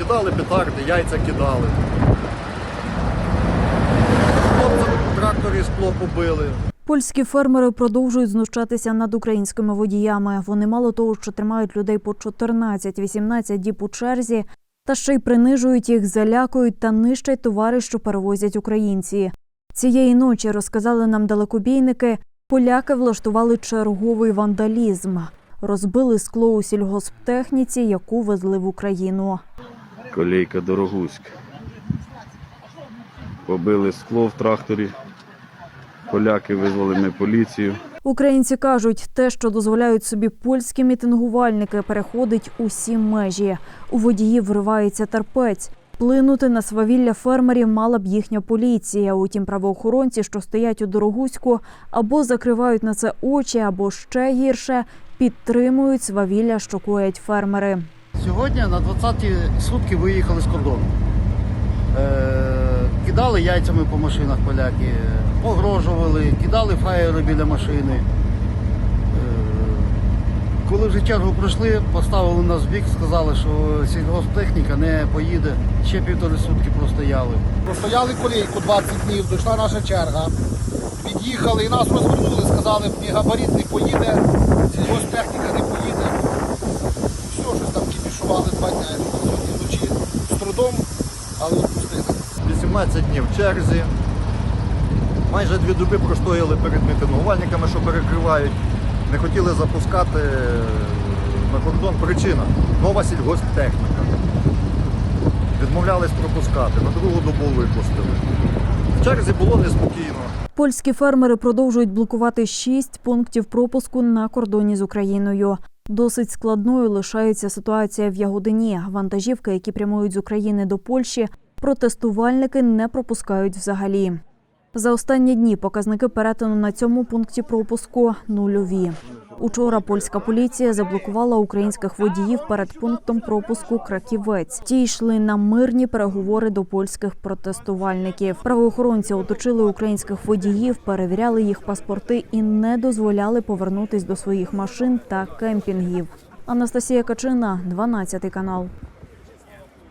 кидали петарди, яйця кидали. Хлопцям тракторі скло побили. Польські фермери продовжують знущатися над українськими водіями. Вони мало того, що тримають людей по 14-18 діб у черзі, та ще й принижують їх, залякують та нищать товари, що перевозять українці. Цієї ночі розказали нам далекобійники, поляки влаштували черговий вандалізм. Розбили скло у сільгосптехніці, яку везли в Україну. Колейка Дорогуськ. Побили скло в тракторі. Поляки визвали ми поліцію. Українці кажуть, те, що дозволяють собі польські мітингувальники, переходить усі межі. У водіїв вривається терпець. Плинути на свавілля фермерів мала б їхня поліція. Утім, правоохоронці, що стоять у Дорогуську, або закривають на це очі, або ще гірше підтримують свавілля, що коять фермери. Сьогодні на 20-ті сутки виїхали з кордону. Е, кидали яйцями по машинах поляки, погрожували, кидали фаєри біля машини. Е, коли вже чергу пройшли, поставили нас в бік, сказали, що сільгосптехніка не поїде. Ще півтори сутки простояли. Простояли колійку 20 днів, дійшла наша черга. Під'їхали і нас розвернули, сказали, ні габарит не поїде, 18 днів в черзі. Майже дві доби простояли перед мітингувальниками, що перекривають. Не хотіли запускати е, на кордон. Причина нова сільгосптехніка. Відмовлялись пропускати. На другу добу випустили. В черзі було неспокійно. Польські фермери продовжують блокувати шість пунктів пропуску на кордоні з Україною. Досить складною лишається ситуація в Ягодині. Вантажівки, які прямують з України до Польщі, протестувальники не пропускають взагалі. За останні дні показники перетину на цьому пункті пропуску нульові. Учора польська поліція заблокувала українських водіїв перед пунктом пропуску Краківець. Ті йшли на мирні переговори до польських протестувальників. Правоохоронці оточили українських водіїв, перевіряли їх паспорти і не дозволяли повернутись до своїх машин та кемпінгів. Анастасія Качина, 12 канал.